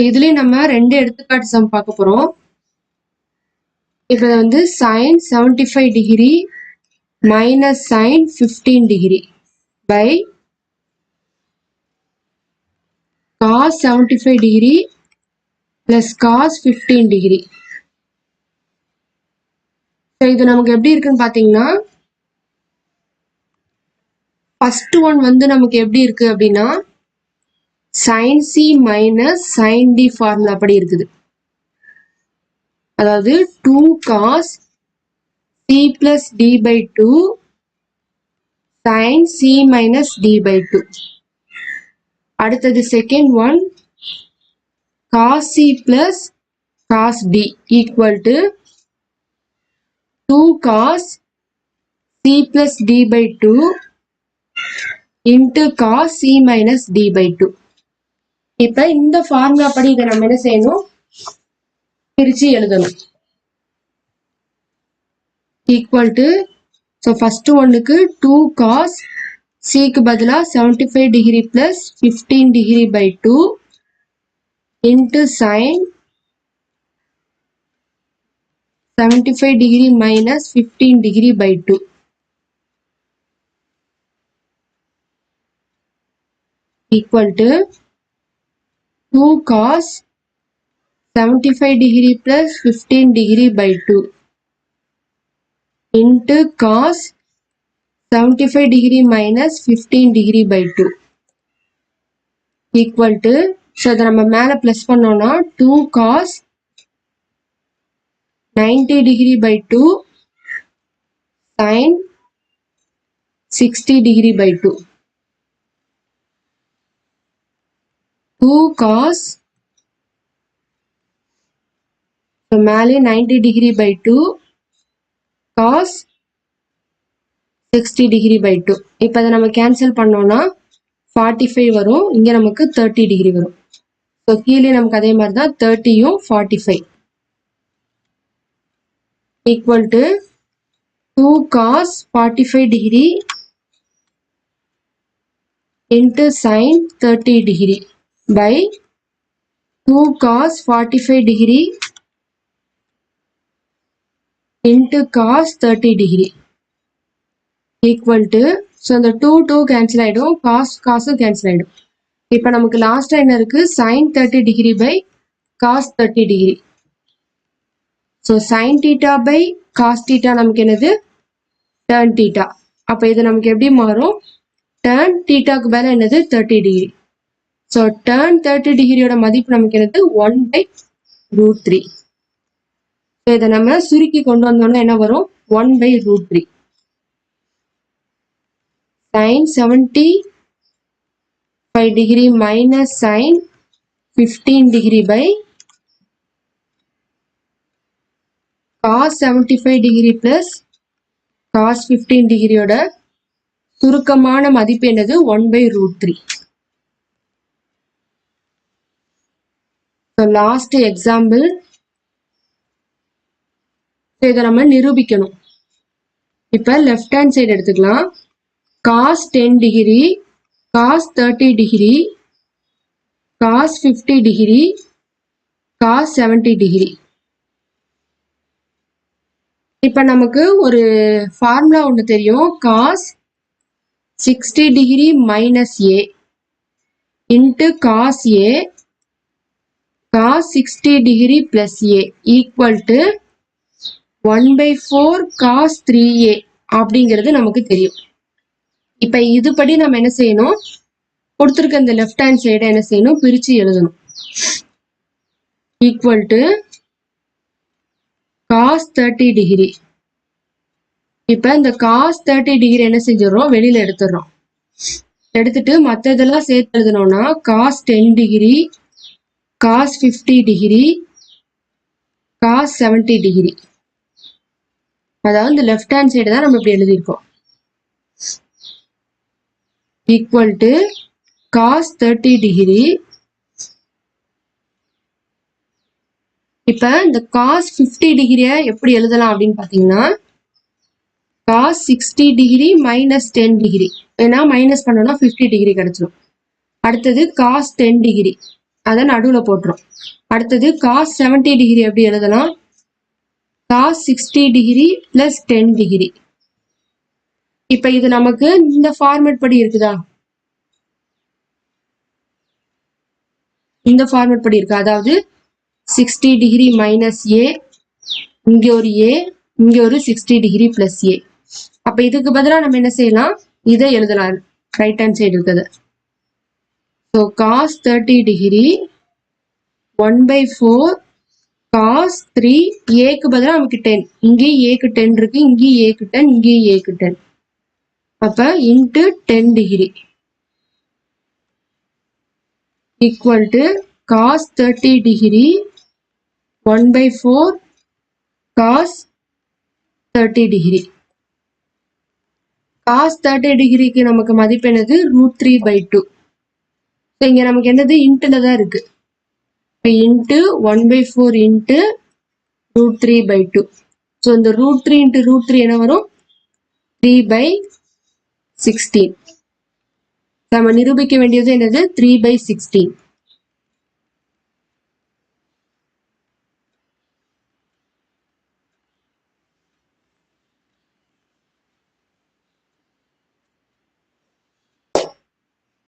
இதுலயும் நம்ம ரெண்டு எடுத்துக்காட்டு சம் பார்க்க போறோம். இப்ப வந்து sine seventy five degree minus sine fifteen degree by cos seventy five degree plus cos fifteen degree so இது நமக்கு எப்படி இருக்குன்னு பார்த்தீங்கன்னா ஃபர்ஸ்ட் ஒன் வந்து நமக்கு எப்படி இருக்கு அப்படின்னா sine C minus sine D formula அப்படி இருக்குது. அதாவது two cos C plus D by two sine C minus D by two அடுத்தது second one cos C plus cos D equal to two cos C plus D by two into cos C minus D by two இப்ப இந்த formula படி இதை நம்ம என்ன செய்யணும்? பிரிச்சு எழுதணும். ஈக்குவல் டு ஸோ ஃபர்ஸ்ட் ஒன்னுக்கு டூ காஸ் சிக்கு பதிலாக seventy five degree plus fifteen degree by two into sine seventy five degree minus fifteen degree by two equal to 2 cos 75 degree plus 15 degree by 2 into cos 75 degree minus 15 degree by 2 equal to so அதை நம்ம மேலே plus பண்ணோம்னா two cos ninety degree by two sine sixty degree by two 2 cos so மேலே 90 degree by two cos 60 degree by two இப்போ அதை நம்ம cancel பண்ணோம்னா forty five வரும். இங்கே நமக்கு தேர்ட்டி டிகிரி வரும். ஸோ கீழே நமக்கு அதே மாதிரி தான் தேர்ட்டியும் forty five equal to two cos forty five degree into sine thirty degree by 2 cos 45 degree into cos 30 degree equal to so அந்த டூ டூ கேன்சல் ஆகிடும் காஸ் காசும் கேன்சல் ஆகிடும் இப்போ நமக்கு லாஸ்ட்டாக என்ன இருக்குது sine thirty degree by cos thirty degree so sine theta by cos theta நமக்கு என்னது? டேர்ன் டீட்டா அப்போ இது நமக்கு எப்படி மாறும்? டேர்ன் டீட்டாக்கு மேலே என்னது? Thirty degree so tan thirty டிகிரியோட மதிப்பு நமக்கு என்னது? One by root three so இதை நம்ம சுருக்கி கொண்டு வந்தோம்னா என்ன வரும்? One by root three sine seventy five degree minus sine fifteen degree by cos seventy five degree plus cos fifteen டிகிரியோட சுருக்கமான மதிப்பு என்னது? One by root three so last example இதை நம்ம நிரூபிக்கணும். இப்போ லெஃப்ட் ஹேண்ட் சைடு எடுத்துக்கலாம். Cos ten degree cos thirty degree cos fifty degree cos seventy degree இப்போ நமக்கு ஒரு ஃபார்முலா ஒன்று தெரியும். Cos sixty degree minus A into cos A cos 60 degree plus a equal to 1 by 4 cos 3a அப்படிங்கிறது நமக்கு தெரியும். இப்ப இதுபடி நம்ம என்ன செய்யணும்? கொடுத்துருக்க இந்த லெஃப்ட் ஹேண்ட் சைடை என்ன செய்யணும்? பிரிச்சு எழுதணும். Equal to cos thirty degree இப்ப இந்த காஸ் தேர்ட்டி டிகிரி என்ன செஞ்சிடறோம்? வெளியில எடுத்துடுறோம். எடுத்துட்டு மற்ற இதெல்லாம் சேர்த்து எழுதணும்னா cos ten degree cos 50 degree cos 70 degree அதாவது இந்த லெஃப்ட் ஹேண்ட் சைடு தான் நம்ம இப்படி எழுதியிருக்கோம். Equal to cos thirty degree இப்ப இந்த காஸ் ஃபிஃப்டி டிகிரியை எப்படி எழுதலாம் அப்படின்னு பாத்தீங்கன்னா cos sixty degree minus ten degree ஏன்னா மைனஸ் பண்ணோம்னா ஃபிஃப்டி டிகிரி கிடைச்சிடும் அடுத்தது காஸ் டென் டிகிரி அதை நடுவில் போட்டுரும். அடுத்தது காஸ் செவன்டி டிகிரி எப்படி எழுதலாம்? Cos sixty degree plus ten degree இப்போ இது நமக்கு இந்த ஃபார்மேட் படி இருக்குதா? இந்த ஃபார்மேட் படி இருக்கு. அதாவது சிக்ஸ்டி டிகிரி மைனஸ் ஏ இங்க ஒரு ஏ இங்க ஒரு சிக்ஸ்டி டிகிரி பிளஸ் ஏ அப்போ இதுக்கு பதிலாக நம்ம என்ன செய்யலாம்? இதை எழுதலாம். ரைட் ஹேண்ட் சைடு இருக்கிறது. So cos thirty degree one by four cos three ஏக்கு பதிலாக நமக்கு டென் இங்கேயும் ஏக்கு டென் இருக்கு இங்கேயும் ஏக்கு டென் இங்கேயும் ஏக்கு டென் அப்ப into ten degree equal to cos 30 degree 1 by 4 cos 30 degree. Cos 30 டிகிரிக்கு நமக்கு மதிப்பு என்னது? Root three by two so இங்கே நமக்கு என்னது? இன்ட்டில் தான் இருக்கு. Into one by four into root three by two so இந்த root three into root three என்ன வரும்? த்ரீ பை சிக்ஸ்டீன் நம்ம நிரூபிக்க வேண்டியது என்னது? Three by sixteen